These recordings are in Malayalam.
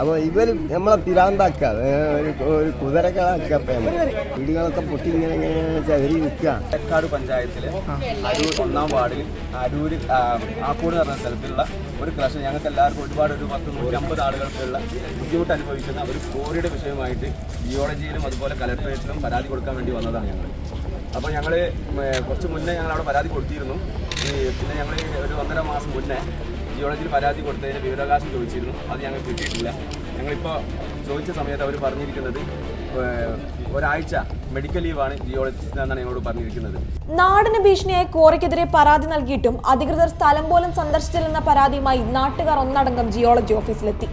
അപ്പോൾ ഇവർ നമ്മളെ പിരാന്താക്കുക ഒരു കുതിരകളാക്കുക വീടുകളൊക്കെ പൊട്ടി ഇങ്ങനെ ഇങ്ങനെ ചവരി നിൽക്കുക തെക്കാട് പഞ്ചായത്തിൽ അരൂർ ഒന്നാം വാർഡിൽ അരൂർ ആക്കൂട് എന്ന പറഞ്ഞ സ്ഥലത്തുള്ള ഒരു ക്ലാസ് ഞങ്ങൾക്ക് എല്ലാവർക്കും ഒരുപാട് ഒരു പത്ത് നൂറ്റമ്പത് ആളുകൾക്കുള്ള ബുദ്ധിമുട്ട് അനുഭവിക്കുന്ന ഒരു കോറിയുടെ വിഷയമായിട്ട് ജിയോളജിയിലും അതുപോലെ കലക്ടറേറ്റിലും പരാതി കൊടുക്കാൻ വേണ്ടി വന്നതാണ് ഞങ്ങൾ. അപ്പോൾ ഞങ്ങൾ കുറച്ച് മുന്നേ ഞങ്ങൾ അവിടെ പരാതി കൊടുത്തിരുന്നു. പിന്നെ ഞങ്ങൾ ഒരു ഒന്നര മാസം മുന്നേ ജിയോളജിയിൽ പരാതി കൊടുത്തതിന് വിവരാവകാശം ചോദിച്ചിരുന്നു. അത് ഞങ്ങൾക്ക് കിട്ടിയിട്ടില്ല. ഞങ്ങളിപ്പോൾ ചോദിച്ച സമയത്ത് അവർ പറഞ്ഞിരിക്കുന്നത് ഒരാഴ്ച മെഡിക്കൽ ലീവാണ് ജിയോളജിസ്റ്റ് എന്നാണ് ഞങ്ങളോട് പറഞ്ഞിരിക്കുന്നത്. നാടിന് ഭീഷണിയായി കോറിക്കെതിരെ പരാതി നൽകിയിട്ടും അധികൃതർ സ്ഥലം പോലും സന്ദർശിച്ചില്ലെന്ന പരാതിയുമായി നാട്ടുകാർ ഒന്നടങ്കം ജിയോളജി ഓഫീസിലെത്തി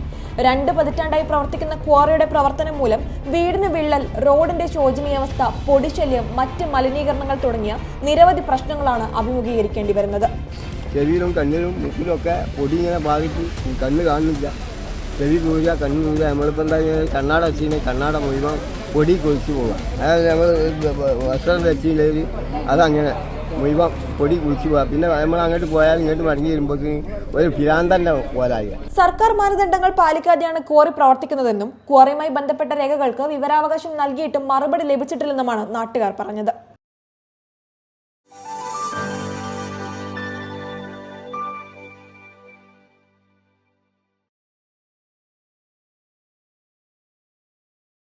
രണ്ട് പതിറ്റാണ്ടായി പ്രവർത്തിക്കുന്ന ക്വാറിയുടെ പ്രവർത്തനം മൂലം വീടിന് വിള്ളൽ റോഡിന്റെ ശോചനീയാവസ്ഥ പൊടിശല്യം മറ്റ് മലിനീകരണങ്ങൾ തുടങ്ങിയ നിരവധി പ്രശ്നങ്ങളാണ് അഭിമുഖീകരിക്കേണ്ടി വരുന്നത്. ചെവിയിലും കണ്ണിലും മുക്കിലും ഒക്കെ പൊടി ഇങ്ങനെ ബാധിച്ച് കണ്ണ് കാണുന്നില്ല. ചെവി തൂരുക കണ്ണ് തൂരുക നമ്മളിപ്പോൾ എന്താ ചെയ്യുന്നത് കണ്ണാട വെച്ചിട്ടുണ്ടെങ്കിൽ കണ്ണാട മുഴുവൻ പൊടി കുഴിച്ച് പോകാം അതായത് നമ്മൾ വസ്ത്രം വെച്ചില്ലെങ്കിൽ അതങ്ങനെ മുഴുവൻ പൊടി കുഴിച്ചു പോകാം പിന്നെ നമ്മൾ അങ്ങോട്ട് പോയാൽ ഇങ്ങോട്ട് മടങ്ങി വരുമ്പോഴേക്കും ഒരു ഭിരാന്തന്റെ പോലായി. സർക്കാർ മാനദണ്ഡങ്ങൾ പാലിക്കാതെയാണ് ക്വാറി പ്രവർത്തിക്കുന്നതെന്നും ക്വാറിയുമായി ബന്ധപ്പെട്ട രേഖകൾക്ക് വിവരാവകാശം നൽകിയിട്ടും മറുപടി ലഭിച്ചിട്ടില്ലെന്നുമാണ് നാട്ടുകാർ പറഞ്ഞത്.